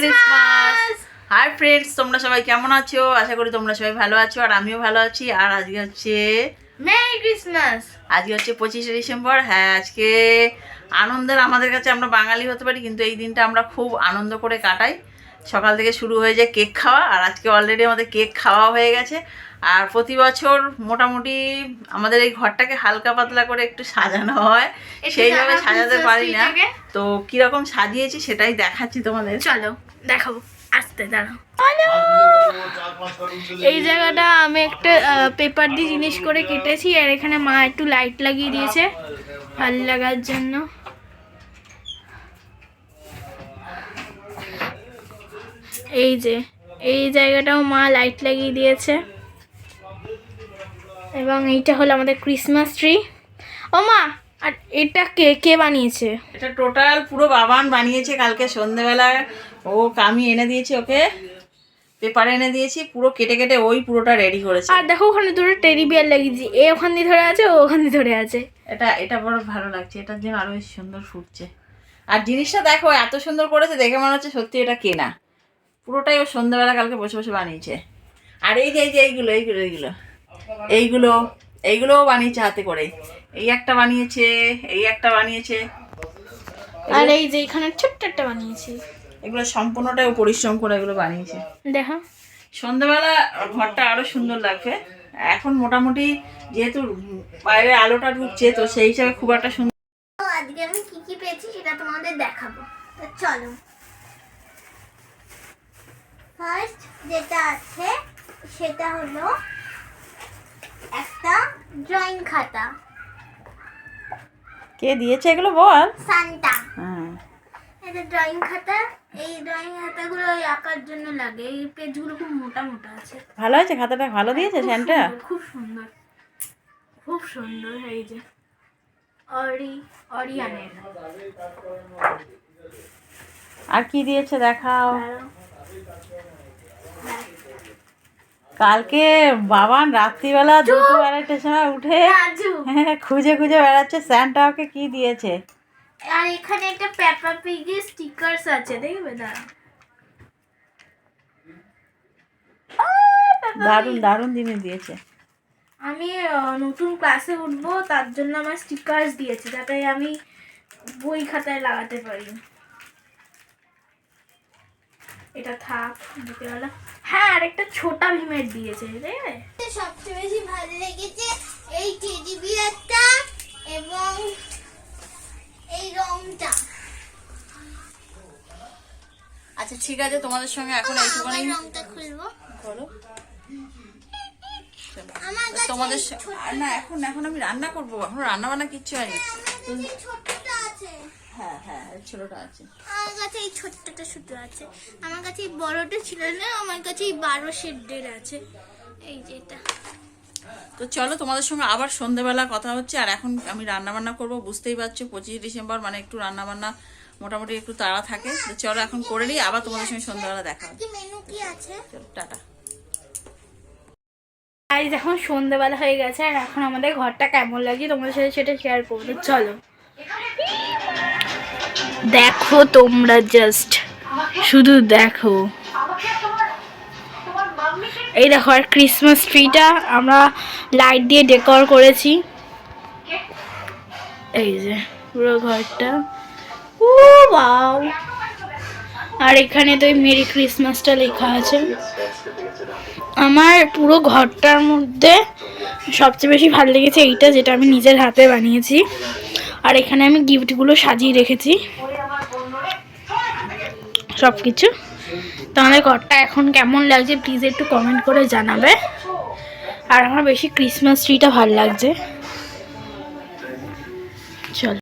Christmas hi friends তোমরা সবাই কেমন আছো? আশা করি তোমরা সবাই ভালো আছো আর আমিও ভালো আছি। আর আজকে হচ্ছে মেরি ক্রিসমাস আজকে হচ্ছে পঁচিশে ডিসেম্বর। হ্যাঁ আজকে আনন্দের আমাদের কাছে আমরা বাঙালি হতে পারি কিন্তু এই দিনটা আমরা খুব আনন্দ করে কাটাই। সকাল থেকে শুরু হয়ে যায় কেক খাওয়া আর আজকে অলরেডি আমাদের কেক খাওয়া হয়ে গেছে। আর প্রতি বছর মোটামুটি আমাদের এই ঘরটাকে হালকা পাতলা করে একটু সাজানো হয়। সেইভাবে সাজাতে পারি না। তো কীরকম সাজিয়েছি সেটাই দেখাচ্ছি তোমাদের। চলো দেখাবো। আসতে দাঁড়াও। এই জায়গাটা আমি একটা পেপার দিয়ে জিনিস করে কেটেছি আর এখানে মা একটু লাইট লাগিয়ে দিয়েছে। ভালো লাগার জন্য। এই যে এই জায়গাটাও মা লাইট লাগিয়ে দিয়েছে। এবং এইটা হলো আমাদের ক্রিসমাস ট্রি ও মা আর এটা কে কে বানিয়েছে? এটা টোটাল পুরো বাবান বানিয়েছে কালকে সন্ধেবেলা ও কামি এনে দিয়েছে ওকে। পেপার এনে দিয়েছি পুরো কেটে কেটে ওই পুরোটা রেডি করেছে। আর দেখো ওখানে দুটো টেডি বিয়ার লাগিয়েছি। এ ওখান দিয়ে ধরে আছে ও ওখান দিয়ে ধরে আছে। এটা এটা বড় ভালো লাগছে এটার জন্য আরও বেশ সুন্দর ফুটছে। আর জিনিসটা দেখো এত সুন্দর করেছে দেখে মনে হচ্ছে সত্যি এটা কেনা। পুরোটাই ও সন্ধ্যাবেলা কালকে বসে বসে বানিয়েছে। আর এই যে এই যে এইগুলো এইগুলো এইগুলো। এইগুলো এইগুলোও বানিয়েছে হাতে করে। এই একটা বানিয়েছে এই একটা বানিয়েছে। আর এই যে এখানে ছোট্ট একটা বানিয়েছি। এগুলো সম্পূর্ণটাই ও পরিশ্রম করে এগুলো বানিয়েছে। দেখো। সন্ধ্যাবেলা ঘরটা আরও সুন্দর লাগবে। এখন মোটামুটি যেহেতু বাইরে আলোটা ঢুকছে তো সেই হিসাবে খুব একটা সুন্দর আজকে আমি কি কি পেয়েছি সেটা তোমাদের দেখাবো। তো চলো। ফার্স্ট যেটা আছে সেটা হলো একটা ড্রয়িং খাতা। কে দিয়েছে এগুলো বল? সান্টা হ্যাঁ। এটা ড্রয়িং খাতা এই ড্রয়িং খাতাগুলো ওই আঁকার জন্য লাগে। এই পেজগুলো খুব মোটা মোটা আছে। ভালো আছে? খাতাটা ভালো দিয়েছে স্যান্টা খুব সুন্দর খুব সুন্দর। এই যে। অরি অরিয়ানের। আর কি দিয়েছে দেখাও দাঁড়াও। কালকে বাবান রাত্রিবেলা দুটো আড়াইটার সময় উঠে হ্যাঁ, খুঁজে খুঁজে বেড়াচ্ছে। স্যান্টা ওকে কি দিয়েছে? আর এখানে একটা পেপা পিগের স্টিকারস আছে দেখবে দাঁড়া দারুণ দারুণ জিনিস দিয়েছে। আমি নতুন ক্লাসে উঠবো তার জন্য আমার স্টিকারস দিয়েছে যাতে আমি বই খাতায় লাগাতে পারি। এটা থাক বিকেলবেলা হ্যাঁ আর একটা ছোটা ভীমের দিয়েছে সবচেয়ে বেশি ভালো লেগেছে এই টেডি বিয়ারটা এবং এই রংটা। আচ্ছা ঠিক আছে তোমাদের সঙ্গে এখন এইটুকুনি রংটা খুলবো। বলো তোমাদের আর না এখন এখন আমি রান্না করব এখন রান্না বান্না কিচ্ছু হয়নি। আছে? হ্যাঁ হ্যাঁ ছোটটা আছে। আমার কাছে এই ছোট্টটা শুধু আছে। আমার কাছে এই বড়টা ছিল না আমার কাছে এই বারো শেডের আছে। এই যেটা তো চলো তোমাদের সঙ্গে আবার সন্ধেবেলা কথা হচ্ছে আর এখন আমি রান্না বান্না করব বুঝতেই পারছ পঁচিশে ডিসেম্বর মানে একটু রান্না বান্না মোটামুটি একটু তাড়া থাকে। তো চলো এখন করে নিই আবার তোমাদের সঙ্গে সন্ধ্যাবেলা দেখা হবে। কি আছে? চলো টাটা। আজ এখন সন্ধ্যেবেলা হয়ে গেছে আর এখন আমাদের ঘরটা কেমন লাগে তোমাদের সাথে সেটা শেয়ার করব। চলো। দেখো তোমরা জাস্ট শুধু দেখো। এই দেখো, আর ক্রিসমাস ট্রিটা আমরা লাইট দিয়ে ডেকোর করেছি। এই যে, পুরো ঘরটা। ও বাউ আর এখানে তো মেরি ক্রিসমাসটা লেখা আছে। আমার পুরো ঘরটার মধ্যে সবচেয়ে বেশি ভালো লেগেছে এইটা, যেটা আমি নিজের হাতে বানিয়েছি। আর এখানে আমি গিফটগুলো সাজিয়ে রেখেছি। সব কিছু তোমাদের ঘরটা এখন কেমন লাগছে প্লিজ একটু কমেন্ট করে জানাবে। আর আমার বেশি ক্রিসমাস ট্রিটা ভালো লাগছে। চল।